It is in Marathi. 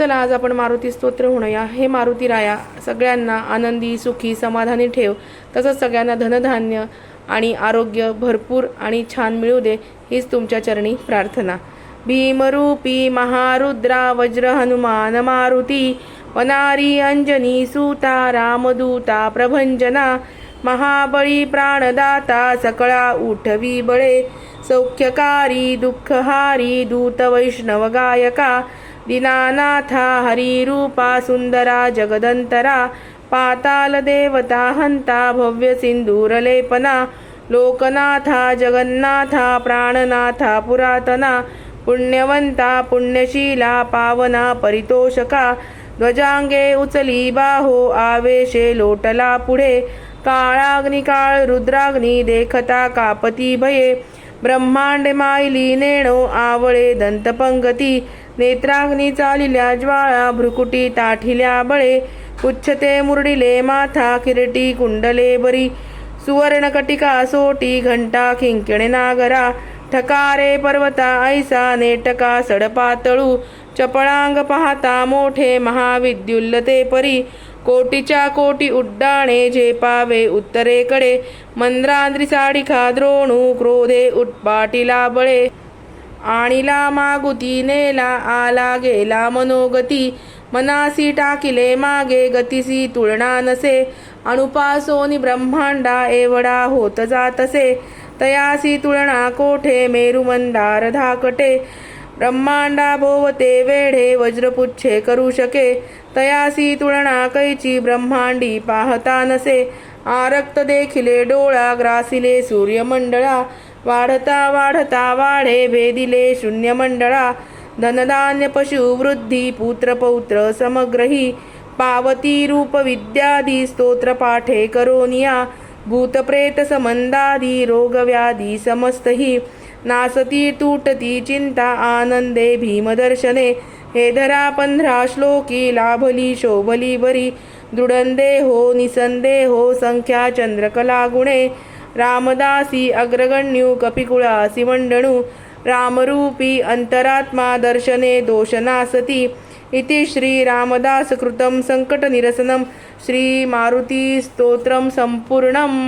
चला आज आपण मारुती स्तोत्र म्हणूया. हे मारुती राया सगळ्यांना आनंदी सुखी समाधानी ठेव. तसंच सगळ्यांना धनधान्य आणि आरोग्य भरपूर आणि छान मिळू दे हीच तुमच्या चरणी प्रार्थना. भीमरूपी महारुद्रा वज्र हनुमान मारुती वनारी अंजनी सूता रामदूता प्रभंजना महाबळी प्राणदाता सकळा उठवी बळे सौख्यकारी दुःखहारी दूत वैष्णव गायका दीनानाथा हरिरूपा सुन्दरा जगदन्तरा पातालदेवता हंता भव्य लोकनाथा जगन्नाथा प्राणनाथा पुरातना पुण्यवंता पुण्यशीला पावना परितोषका ध्वजांगे उचली बाहो आवेशे लोटला पुढे काळाग्नी काळ रुद्राग्नी देखता कापती भये ब्रह्मांड मायली नेणो आवळे दंतपंगती नेत्राग्नी चालिल्या ज्वाळा भ्रुकुटी ताठिल्या बळे उच्छते मुरडिले माथा किरटी कुंडले बरी सुवर्णकटिका सोटी घंटा खिंकिणे नागरा ठकारे पर्वता ऐसा नेटका सडपातळू चपळांग पाहता मोठे महाविद्युल्लते परी कोटीच्या कोटी उड्डाणे झेपावे उत्तरेकडे मंद्रांद्री साडिखा द्रोणू क्रोधे उत्पाटीला बळे. आणिला मागुती नेला आला गेला मनोगती. मनासी टाकिले मागे गतीसी तुलना नसे. अणुपासोनी ब्रह्मांडा एवढा होत जातसे. तयासी तुलना कोठे मेरुमंदार धाकटे. ब्रह्मांडा भोवते वेढे वज्रपुच्छे करू शके. तयासी तुलना कैची ब्रह्मांडी पाहता नसे. आरक्त देखिले डोळा ग्रासिले सूर्यमंडळा. वाढता वाढता वाढे भेदिले शून्यमंडळा. धनधान्य पशु वृद्धी पुत्र पौत्र समग्रही. पावती रूप विद्यादी स्तोत्र पाठे करोनिया भूतप्रेत समंदादी रोगव्याधी समस्तही. नासती तुटती चिंता आनंदे भीमदर्शने हे धरा पंधरा श्लोकी लाभली शोभली बरी. दृढंदे हो निसंदे हो संख्या चंद्रकला गुणे. रामदासी अग्रगण्यू कपिकुळासी मंडणू रामरूपी अंतरात्मा दर्शने दोषनासती इति श्रीरामदासकृतं सङ्कटनिरसनं श्रीमारुतिस्तोत्रं सम्पूर्णम्